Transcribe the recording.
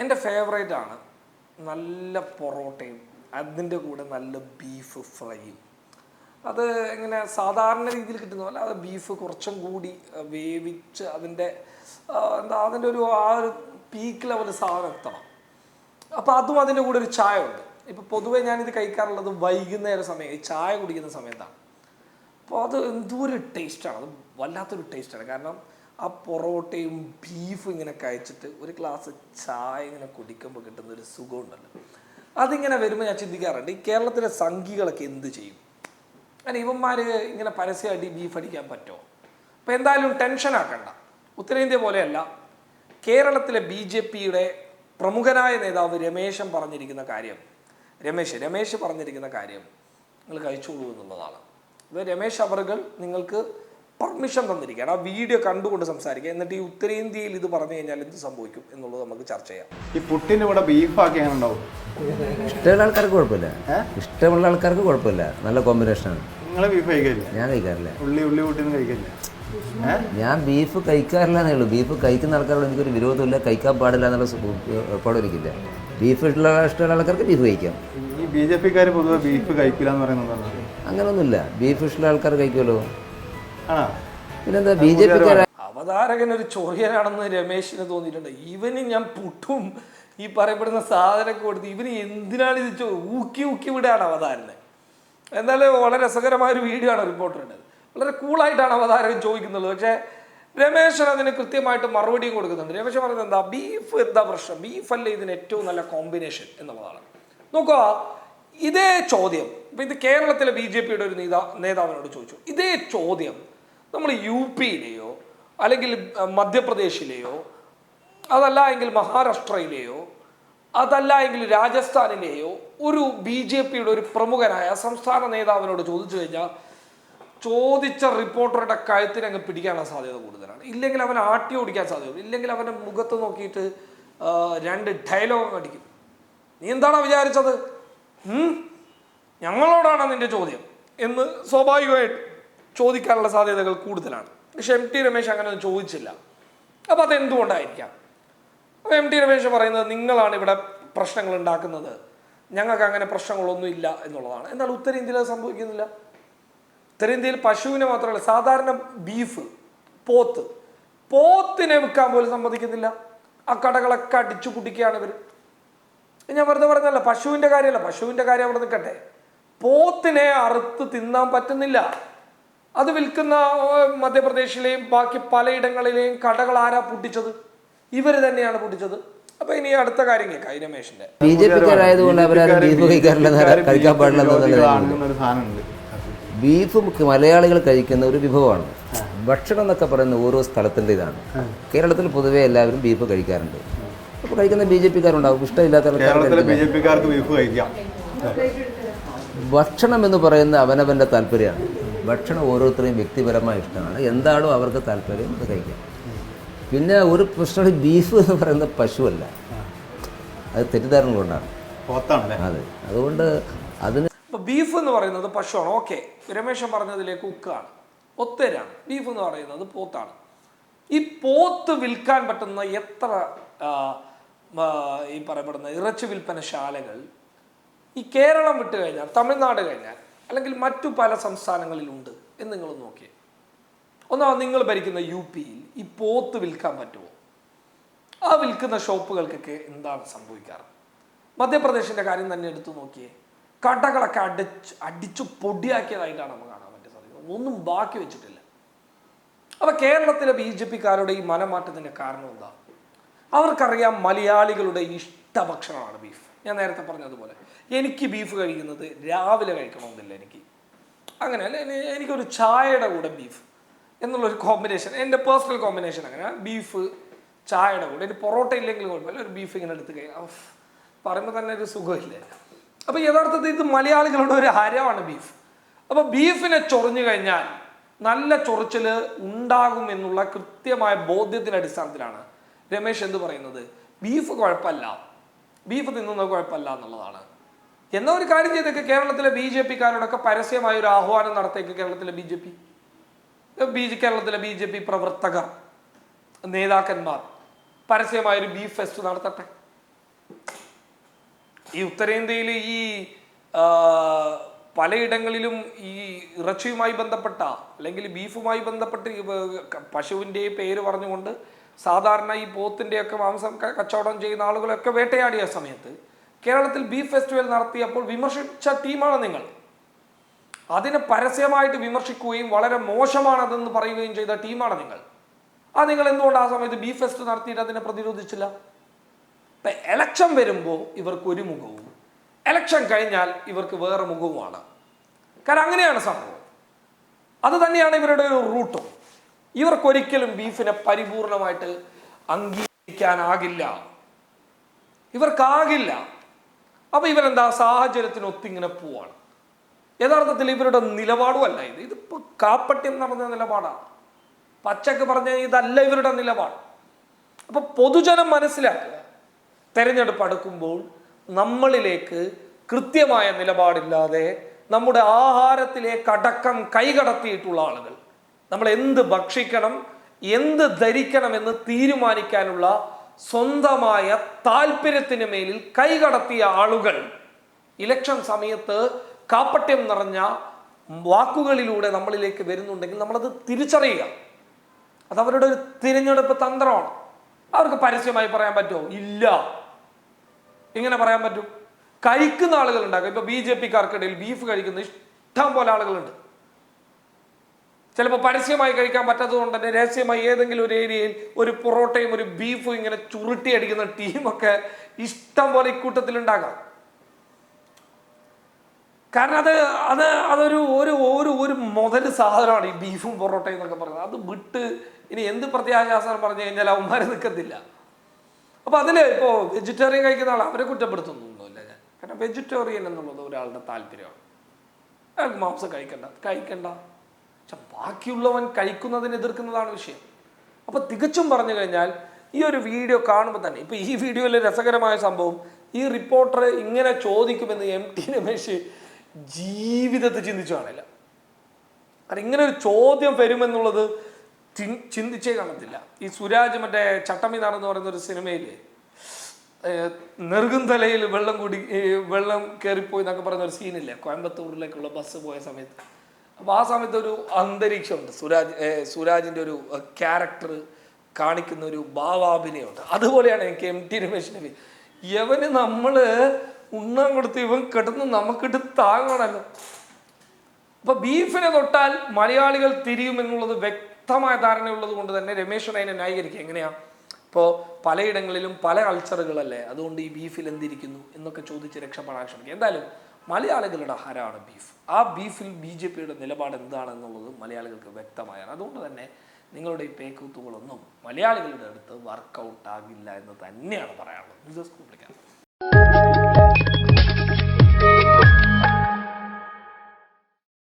എന്റെ ഫേവറേറ്റ് ആണ് നല്ല പൊറോട്ടയും അതിന്റെ കൂടെ നല്ല ബീഫ് ഫ്രൈയും അത് ഇങ്ങനെ സാധാരണ രീതിയിൽ കിട്ടുന്ന പോലെ അത് ബീഫ് കുറച്ചും കൂടി വേവിച്ച് അതിന്റെ എന്താ അതിന്റെ ഒരു ആ ഒരു പീക്ക് ലെവൽ സാധനം എത്തണം. അപ്പോൾ അതും അതിന്റെ കൂടെ ഒരു ചായ ഉണ്ട് ഇപ്പോൾ പൊതുവെ ഞാനിത് കഴിക്കാറുള്ളത് വൈകുന്നേര സമയം ഈ ചായ കുടിക്കുന്ന സമയത്താണ്. അപ്പോൾ അത് എന്തോ ഒരു ടേസ്റ്റാണ് അത് വല്ലാത്തൊരു ടേസ്റ്റാണ് കാരണം ആ പൊറോട്ടയും ബീഫും ഇങ്ങനെ കഴിച്ചിട്ട് ഒരു ഗ്ലാസ് ചായ ഇങ്ങനെ കുടിക്കുമ്പോൾ കിട്ടുന്ന ഒരു സുഖമുണ്ടല്ലോ. അതിങ്ങനെ വരുമ്പോൾ ഞാൻ ചിന്തിക്കാറുണ്ട് ഈ കേരളത്തിലെ സംഘികളൊക്കെ എന്ത് ചെയ്യും? കാരണം ഇവന്മാർ ഇങ്ങനെ പരസ്യമായിട്ട് ബീഫ് അടിക്കാൻ പറ്റുമോ? അപ്പോൾ എന്തായാലും ടെൻഷൻ ആക്കണ്ട. ഉത്തരേന്ത്യ പോലെയല്ല കേരളത്തിലെ ബി ജെ പിയുടെ പ്രമുഖനായ നേതാവ് രമേശൻ പറഞ്ഞിരിക്കുന്ന കാര്യം രമേശ് രമേശ് പറഞ്ഞിരിക്കുന്ന കാര്യം നിങ്ങൾ കഴിച്ചോളൂ എന്നുള്ളതാണ്. അത് രമേശ് അവറുകൾ നിങ്ങൾക്ക് പെർമിഷൻ തന്നിരിക്കുകയാണ്. ആ വീഡിയോ കണ്ടുകൊണ്ട് സംസാരിക്കുക. എന്നിട്ട് ഈ ഉത്തരേന്ത്യയിൽ ഇത് പറഞ്ഞു കഴിഞ്ഞാൽ എന്ത് സംഭവിക്കും എന്നുള്ളത് നമുക്ക് ചർച്ച ചെയ്യാം. ഈ പുട്ടിന് ഇവിടെ ബീഫാക്കി അങ്ങനെ ഉണ്ടാവും ഇഷ്ടമുള്ള ആൾക്കാർക്ക് കുഴപ്പമില്ല. ഇഷ്ടമുള്ള ആൾക്കാർക്ക് കുഴപ്പമില്ല. നല്ല കോമ്പിനേഷനാണ് ബീഫ് കഴിക്കില്ല? ഞാൻ കഴിക്കാറില്ല. ഉള്ളി ഉള്ളി കൂട്ടിയൊന്നും കഴിക്കില്ല? ഞാൻ ബീഫ് കഴിക്കാറില്ല എന്നേ ഉള്ളൂ. ബീഫ് കഴിക്കുന്ന ആൾക്കാരോട് എനിക്കൊരു വിരോധമില്ല. കഴിക്കാൻ പാടില്ല എന്നുള്ള പാടൊരിക്കില്ല ബീഫ് ഇഷ്ടമുള്ള ഇഷ്ടമുള്ള ആൾക്കാർക്ക് ബീഫ് കഴിക്കാം. ഈ ബി ജെ പിക്കാർ പൊതുവെ ബീഫ് കഴിക്കില്ല എന്ന് പറയുന്നതാണ്. അങ്ങനെയൊന്നുമില്ല ബീഫ് ഇഷ്ടമുള്ള ആൾക്കാർ കഴിക്കുമല്ലോ. പിന്നെന്താ ബി ജെ പി അവതാരകൻ ഒരു ചൊറിയനാണെന്ന് രമേശിന് തോന്നിയിട്ടുണ്ട്. ഇവന് ഞാൻ പുട്ടും ഈ പറയപ്പെടുന്ന സാധനമൊക്കെ കൊടുത്ത് ഇവന് എന്തിനാണ് ഇത് ഊക്കി ഊക്കി വിടുകയാണ് അവതാരനെ? എന്നാലും വളരെ രസകരമായ ഒരു വീഡിയോ ആണ് റിപ്പോർട്ടറിന്റെ വളരെ കൂളായിട്ടാണ് അവതാരകൻ ചോദിക്കുന്നത്. പക്ഷേ രമേശൻ അതിന് കൃത്യമായിട്ട് മറുപടിയും കൊടുക്കുന്നുണ്ട്. രമേശൻ പറയുന്നത് എന്താ? ബീഫ് എന്താ പ്രശ്നം? ബീഫ് അല്ലേ ഇതിന് ഏറ്റവും നല്ല കോമ്പിനേഷൻ എന്നുള്ളതാണ്. നോക്കുക ഇതേ ചോദ്യം ഇപ്പം ഇത് കേരളത്തിലെ ബി ജെ പിയുടെ ഒരു നേതാ നേതാവിനോട് ചോദിച്ചു. ഇതേ ചോദ്യം നമ്മൾ യു പിയിലെയോ അല്ലെങ്കിൽ മധ്യപ്രദേശിലെയോ അതല്ല എങ്കിൽ മഹാരാഷ്ട്രയിലെയോ അതല്ല എങ്കിൽ രാജസ്ഥാനിലെയോ ഒരു ബി ജെ പിയുടെ ഒരു പ്രമുഖനായ സംസ്ഥാന നേതാവിനോട് ചോദിച്ചു കഴിഞ്ഞാൽ ചോദിച്ച റിപ്പോർട്ടറുടെ കഴുത്തിന് അങ്ങ് പിടിക്കാനുള്ള സാധ്യത കൂടുതലാണ്. ഇല്ലെങ്കിൽ അവൻ ആട്ടി ഓടിക്കാൻ സാധ്യത ഇല്ലെങ്കിൽ അവന്റെ മുഖത്ത് നോക്കിയിട്ട് രണ്ട് ഡയലോഗ് അടിക്കും. നീ എന്താണോ വിചാരിച്ചത്? ഞങ്ങളോടാണ് നിന്റെ ചോദ്യം? എന്ന് സ്വാഭാവികമായിട്ട് ചോദിക്കാനുള്ള സാധ്യതകൾ കൂടുതലാണ്. പക്ഷെ എം ടി രമേശ് അങ്ങനെ ഒന്നും ചോദിച്ചില്ല. അപ്പോൾ അത് എന്തുകൊണ്ടായിരിക്കാം അപ്പോൾ എം ടി രമേശ് പറയുന്നത് നിങ്ങളാണ് ഇവിടെ പ്രശ്നങ്ങൾ ഉണ്ടാക്കുന്നത്. ഞങ്ങൾക്ക് അങ്ങനെ പ്രശ്നങ്ങളൊന്നും ഇല്ല എന്നുള്ളതാണ്. എന്നാൽ ഉത്തരേന്ത്യയിൽ അത് സംഭവിക്കുന്നില്ല. ഉത്തരേന്ത്യയിൽ പശുവിനെ മാത്രമല്ല സാധാരണ ബീഫ് പോത്ത്. പോത്തിനെ വിൽക്കാൻ പോലും സമ്മതിക്കുന്നില്ല. ആ കടകളൊക്കെ അടിച്ചു കുടിക്കുകയാണ് ഇവർ ഞാൻ വെറുതെ പറഞ്ഞല്ല പശുവിന്റെ കാര്യമല്ല പശുവിന്റെ കാര്യം അവിടെ നിൽക്കട്ടെ. പോത്തിനെ അറുത്ത് തിന്നാൻ പറ്റുന്നില്ല. അത് വിൽക്കുന്ന മധ്യപ്രദേശിലെയും ബാക്കി പലയിടങ്ങളിലെയും കടകൾ ആരാ പൊട്ടിച്ചത്? ഇവർ തന്നെയാണ് പൊട്ടിച്ചത്. അപ്പൊ ഇനി അടുത്ത കാര്യം കേൾക്കാം ഈ രമേശിന്റെ ബി ജെ പിക്കാരായതുകൊണ്ട് ബീഫ് മലയാളികൾ കഴിക്കുന്ന ഒരു വിഭവമാണ്. ഭക്ഷണം എന്നൊക്കെ പറയുന്ന ഓരോ സ്ഥലത്തിന്റെ ഇതാണ്. കേരളത്തിൽ പൊതുവേ എല്ലാവരും ബീഫ് കഴിക്കാറുണ്ട്. അപ്പോൾ കഴിക്കുന്ന ബി ജെ പിക്കാരുണ്ടാവും. ഇഷ്ടമില്ലാത്ത ഭക്ഷണം എന്ന് പറയുന്ന അവനവന്റെ താല്പര്യമാണ്. ഭക്ഷണം ഓരോരുത്തരെയും വ്യക്തിപരമായ ഇഷ്ടമാണ്. എന്താണോ അവർക്ക് താല്പര്യം അത് കഴിക്കാം. പിന്നെ ഒരു പ്രശ്നം ബീഫ് എന്ന് പറയുന്ന പശുവല്ല. അത് തെറ്റിദ്ധാരണ കൊണ്ടാണ് അതെ. അതുകൊണ്ട് അതിന് ബീഫ് എന്ന് പറയുന്നത് പശുവാണ്. ഓക്കെ. രമേശൻ പറഞ്ഞതിലേക്ക് ഉക്കാണ്. ഒത്തരാണ്. ബീഫ് എന്ന് പറയുന്നത് പോത്താണ്. ഈ പോത്ത് വിൽക്കാൻ പറ്റുന്ന എത്ര ഈ പറയപ്പെടുന്ന ഇറച്ചി വിൽപ്പനശാലകൾ ഈ കേരളം വിട്ട് കഴിഞ്ഞാൽ തമിഴ്നാട് കഴിഞ്ഞാൽ അല്ലെങ്കിൽ മറ്റു പല സംസ്ഥാനങ്ങളിലുണ്ട് എന്ന് നിങ്ങൾ നോക്കിയേ. ഒന്നാമത് നിങ്ങൾ ഭരിക്കുന്ന യു പിയിൽ ഈ പോത്ത് വിൽക്കാൻ പറ്റുമോ? ആ വിൽക്കുന്ന ഷോപ്പുകൾക്കൊക്കെ എന്താണ് സംഭവിക്കാറ്? മധ്യപ്രദേശിന്റെ കാര്യം തന്നെ എടുത്തു നോക്കിയേ. കടകളൊക്കെ അടിച്ച് അടിച്ചു പൊടിയാക്കിയതായിട്ടാണ് നമുക്ക് കാണാൻ പറ്റിയ സാധിക്കുന്നത് ഒന്നും ബാക്കി വെച്ചിട്ടില്ല. അപ്പോൾ കേരളത്തിലെ ബി ജെ പിക്കാരുടെ ഈ മനമാറ്റത്തിന്റെ കാരണം എന്താ? അവർക്കറിയാം മലയാളികളുടെ ഇഷ്ടഭക്ഷണമാണ് ബീഫ്. ഞാൻ നേരത്തെ പറഞ്ഞതുപോലെ. എനിക്ക് ബീഫ് കഴിക്കുന്നത് രാവിലെ കഴിക്കണമെന്നില്ല എനിക്ക്. അങ്ങനെ അല്ല എനിക്കൊരു ചായയുടെ കൂടെ ബീഫ് എന്നുള്ളൊരു കോമ്പിനേഷൻ എന്റെ പേഴ്സണൽ കോമ്പിനേഷൻ അങ്ങനെ. ബീഫ് ചായയുടെ കൂടെ. ഇനി പൊറോട്ട ഇല്ലെങ്കിലും കുഴപ്പമില്ല ഒരു ബീഫ് ഇങ്ങനെ എടുത്ത് കഴിയാം പറയുമ്പോൾ തന്നെ ഒരു സുഖമില്ല? അപ്പോൾ യഥാർത്ഥത്തിൽ ഇത് മലയാളികളുടെ ഒരു ഹരമാണ് ബീഫ് അപ്പോൾ ബീഫിനെ ചൊറിഞ്ഞു കഴിഞ്ഞാൽ നല്ല ചൊറിച്ചിൽ ഉണ്ടാകും എന്നുള്ള കൃത്യമായ ബോധ്യത്തിന്റെ അടിസ്ഥാനത്തിലാണ് രമേശ് എന്ത് പറയുന്നത്? ബീഫ് കുഴപ്പമല്ല. ബീഫ് തിന്നുന്നത് കുഴപ്പമില്ല എന്നുള്ളതാണ്. എന്നാ ഒരു കാര്യം ചെയ്തേക്ക് കേരളത്തിലെ ബി ജെ പിക്കാരോടൊക്കെ പരസ്യമായ ഒരു ആഹ്വാനം നടത്തേക്ക് കേരളത്തിലെ B J P. B J കേരളത്തിലെ ബി ജെ പി പ്രവർത്തകർ നേതാക്കന്മാർ പരസ്യമായ ഒരു ബീഫ് ഫെസ്റ്റ് നടത്തട്ടെ. ഈ ഉത്തരേന്ത്യയിൽ ഈ പലയിടങ്ങളിലും ഈ ഇറച്ചിയുമായി ബന്ധപ്പെട്ട അല്ലെങ്കിൽ ബീഫുമായി ബന്ധപ്പെട്ട് പശുവിന്റെ പേര് പറഞ്ഞുകൊണ്ട് സാധാരണ ഈ പോത്തിന്റെയൊക്കെ മാംസം കച്ചവടം ചെയ്യുന്ന ആളുകളൊക്കെ വേട്ടയാടിയ സമയത്ത് കേരളത്തിൽ ബീഫ് ഫെസ്റ്റിവൽ നടത്തിയപ്പോൾ വിമർശിച്ച ടീമാണ് നിങ്ങൾ. അതിനെ പരസ്യമായിട്ട് വിമർശിക്കുകയും വളരെ മോശമാണതെന്ന് പറയുകയും ചെയ്ത ടീമാണ് നിങ്ങൾ. ആ നിങ്ങൾ എന്തുകൊണ്ട് ആ സമയത്ത് ബീഫ് ഫെസ്റ്റ് നടത്തിയിട്ട് അതിനെ പ്രതിരോധിച്ചില്ല? ഇപ്പം എലക്ഷൻ വരുമ്പോൾ ഇവർക്ക് ഒരു മുഖവും എലക്ഷൻ കഴിഞ്ഞാൽ ഇവർക്ക് വേറെ മുഖവുമാണ്. കാരണം അങ്ങനെയാണ് സംഭവം. അത് തന്നെയാണ് ഇവരുടെ ഒരു റൂട്ടും ഇവർക്കൊരിക്കലും ബീഫിനെ പരിപൂർണമായിട്ട് അംഗീകരിക്കാനാകില്ല. ഇവർക്കാകില്ല. അപ്പൊ ഇവരെന്താ സാഹചര്യത്തിന് ഒത്തിങ്ങനെ പോവാണ്. യഥാർത്ഥത്തിൽ ഇവരുടെ നിലപാടും അല്ല ഇത്. ഇതിപ്പോ കാപ്പട്യം നടന്ന നിലപാടാണ് പച്ചക്ക് പറഞ്ഞ ഇതല്ല ഇവരുടെ നിലപാട്. അപ്പൊ പൊതുജനം മനസ്സിലാക്കുക. തെരഞ്ഞെടുപ്പ് അടുക്കുമ്പോൾ നമ്മളിലേക്ക് കൃത്യമായ നിലപാടില്ലാതെ നമ്മുടെ ആഹാരത്തിലേക്ക് അടക്കം കൈകടത്തിയിട്ടുള്ള ആളുകൾ. നമ്മൾ എന്ത് ഭക്ഷിക്കണം എന്ത് ധരിക്കണം എന്ന് തീരുമാനിക്കാനുള്ള സ്വന്തമായ താല്പര്യത്തിന് മേലിൽ കൈകടത്തിയ ആളുകൾ. ഇലക്ഷൻ സമയത്ത് കാപ്പട്യം നിറഞ്ഞ വാക്കുകളിലൂടെ നമ്മളിലേക്ക് വരുന്നുണ്ടെങ്കിൽ നമ്മളത് തിരിച്ചറിയുക. അത് അവരുടെ ഒരു തിരഞ്ഞെടുപ്പ് തന്ത്രമാണ്. അവർക്ക് പരസ്യമായി പറയാൻ പറ്റുമോ? ഇല്ല. ഇങ്ങനെ പറയാൻ പറ്റും? കഴിക്കുന്ന ആളുകൾ ഉണ്ടാകും ഇപ്പൊ ബി ജെ പിക്കാർക്കിടയിൽ ബീഫ് കഴിക്കുന്ന ഇഷ്ടം പോലെ ആളുകളുണ്ട്. ചിലപ്പോൾ പരസ്യമായി കഴിക്കാൻ പറ്റാത്തത് കൊണ്ട് തന്നെ രഹസ്യമായി ഏതെങ്കിലും ഒരു ഏരിയയിൽ ഒരു പൊറോട്ടയും ഒരു ബീഫും ഇങ്ങനെ ചുരുട്ടി അടിക്കുന്ന ടീമൊക്കെ ഇഷ്ടം പോലെ ഇക്കൂട്ടത്തിൽ ഉണ്ടാകാം കാരണം അത് അത് അതൊരു ഒരു ഒരു ഒരു മുതൽ സാധനമാണ് ഈ ബീഫും പൊറോട്ടയും എന്നൊക്കെ പറയുന്നത്. അത് വിട്ട് ഇനി എന്ത് പ്രത്യാഘാസം പറഞ്ഞു കഴിഞ്ഞാൽ അവന്മാരെ നിൽക്കത്തില്ല. അപ്പോൾ അതിൽ ഇപ്പോൾ വെജിറ്റേറിയൻ കഴിക്കുന്ന ആൾ അവരെ കുറ്റപ്പെടുത്തുന്നൊന്നുമില്ല ഞാൻ. കാരണം വെജിറ്റേറിയൻ എന്നുള്ളത് ഒരാളുടെ താല്പര്യമാണ്. അയാൾക്ക് മാംസം കഴിക്കണ്ട കഴിക്കണ്ട. പക്ഷെ ബാക്കിയുള്ളവൻ കഴിക്കുന്നതിന് എതിർക്കുന്നതാണ് വിഷയം. അപ്പോൾ തികച്ചും പറഞ്ഞു കഴിഞ്ഞാൽ ഈ ഒരു വീഡിയോ കാണുമ്പോൾ തന്നെ ഇപ്പൊ ഈ വീഡിയോയിലെ രസകരമായ സംഭവം ഈ റിപ്പോർട്ടർ ഇങ്ങനെ ചോദിക്കുമെന്ന് എം ടി രമേശ് ജീവിതത്തിൽ ചിന്തിച്ചു കാണില്ല. കാരണം ഇങ്ങനെ ഒരു ചോദ്യം വരുമെന്നുള്ളത് ചിന്തിച്ചേ കാണത്തില്ല. ഈ സുരാജ് മറ്റേ ചട്ടമിനാർ എന്ന് പറയുന്ന ഒരു സിനിമയിൽ നെറുകുന്തലയിൽ വെള്ളം കൂടി വെള്ളം കയറിപ്പോയി എന്നൊക്കെ പറയുന്ന ഒരു സീനില്ലേ കോയമ്പത്തൂരിലേക്കുള്ള ബസ് പോയ സമയത്ത്. അപ്പോൾ ആ സമയത്ത് ഒരു അന്തരീക്ഷമുണ്ട്. സുരാജ് സുരാജിന്റെ ഒരു ക്യാരക്ടർ കാണിക്കുന്ന ഒരു ഭാവാഭിനയമുണ്ട്. അതുപോലെയാണ് എനിക്ക് എം ടി രമേശിന്റെ. യവന് നമ്മൾ ഉണ്ണാൻ കൊടുത്ത് ഇവൻ കിടന്ന് നമുക്കിട്ട് താങ്ങണല്ലോ. അപ്പൊ ബീഫിനെ തൊട്ടാൽ മലയാളികൾ തിരിയുമെന്നുള്ളത് വ്യക്തമായ ധാരണയുള്ളത് കൊണ്ട് തന്നെ രമേശൻ അതിനെ ന്യായീകരിക്കുക. എങ്ങനെയാ? ഇപ്പോൾ പലയിടങ്ങളിലും പല കൾച്ചറുകളല്ലേ അതുകൊണ്ട് ഈ ബീഫിൽ എന്തിരിക്കുന്നു എന്നൊക്കെ ചോദിച്ച് രക്ഷപ്പെടാൻ ശ്രമിക്കുക. എന്തായാലും മലയാളികളുടെ ആഹാരമാണ് ബീഫ് ആ ബീഫിൽ ബി ജെ പിയുടെ നിലപാട് എന്താണെന്നുള്ളത് മലയാളികൾക്ക് വ്യക്തമായാണ്. അതുകൊണ്ട് തന്നെ നിങ്ങളുടെ ഈ പേക്കൂത്തുകളൊന്നും മലയാളികളുടെ അടുത്ത് വർക്കൗട്ട് ആകില്ല എന്ന് തന്നെയാണ് പറയാനുള്ളത്. ഇത് കോംപ്ലിക്കാൻ